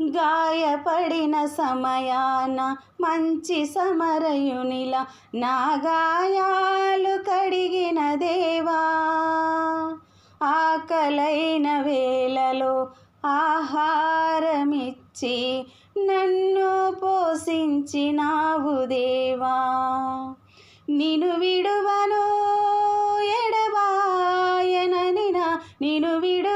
గాయపడిన సమయాన మంచి సమరయునిలా నా గాయాలు కడిగిన దేవా. ఆకలైన వేళలో ఆహారమిచ్చి నన్ను పోషించినావు దేవా. నిను విడువను ఎడబాయనని నిను విడు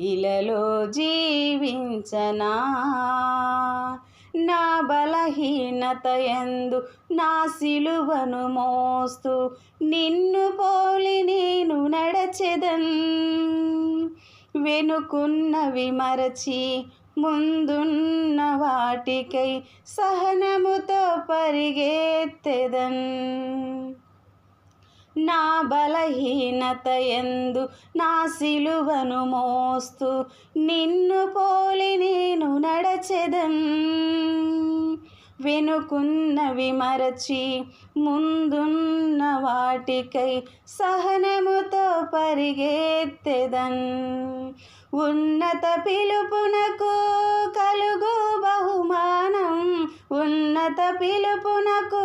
ఇలలో జీవించనా? నా బలహీనత ఎందు నా సిలువను మోస్తూ నిన్ను పోలి నేను నడచెదన్ వెనుకున్నవి మరచి ముందున్న వాటికై సహనముతో పరిగెత్తెదన్ నా బలహీనత ఎందు నా సిలువను మోస్తూ నిన్ను పోలి నేను నడచెదన్ వెనుకున్నవి మరచి ముందున్న వాటికై సహనముతో పరిగెత్తెదన్ ఉన్నత పిలుపునకు కలుగు బహుమానం. ఉన్నత పిలుపునకు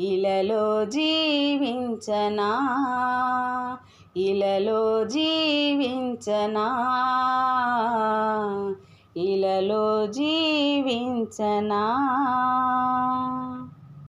ఇలలో జీవించనా? ఇలలో జీవించనా? ఇలలో జీవించనా?